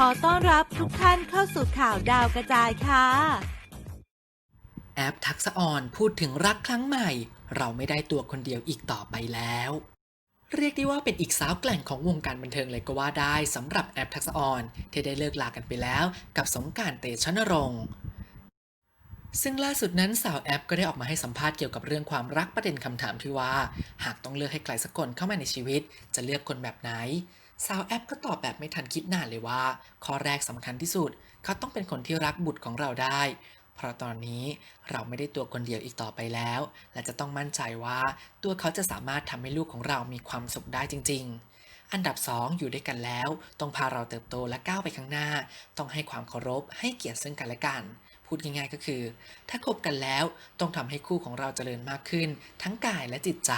ขอต้อนรับทุกท่านเข้าสู่ข่าวดาวกระจายค่ะ แอปทักษออนพูดถึงรักครั้งใหม่ เราไม่ได้ตัวคนเดียวอีกต่อไปแล้ว เรียกได้ว่าเป็นอีกสาวแกล่งของวงการบันเทิงเลยก็ว่าได้สำหรับแอปทักษออนที่ได้เลิกลากันไปแล้วกับสงการเตชะนรงค์ซึ่งล่าสุดนั้นสาวแอปก็ได้ออกมาให้สัมภาษณ์เกี่ยวกับเรื่องความรักประเด็นคำถามที่ว่า หากต้องเลือกให้ใครสักคนเข้ามาในชีวิต จะเลือกคนแบบไหน สาวแอปก็ตอบแบบไม่ทันคิดนานเลยว่า ข้อแรกสำคัญที่สุด เขาต้องเป็นคนที่รักบุตรของเราได้ เพราะตอนนี้เราไม่ได้ตัวคนเดียวอีกต่อไปแล้ว และจะต้องมั่นใจว่า ตัวเขาจะสามารถทำให้ลูกของเรามีความสุขได้จริง ๆอันดับ 2 อยู่ด้วยกันแล้ว ต้องพาเราเติบโตและก้าวไปข้างหน้า ต้องให้ความเคารพ ให้เกียรติซึ่งกันและกัน พูดง่ายๆก็คือ ถ้าคบกันแล้ว ต้องทำให้คู่ของเราเจริญมากขึ้น ทั้งกายและจิตใจ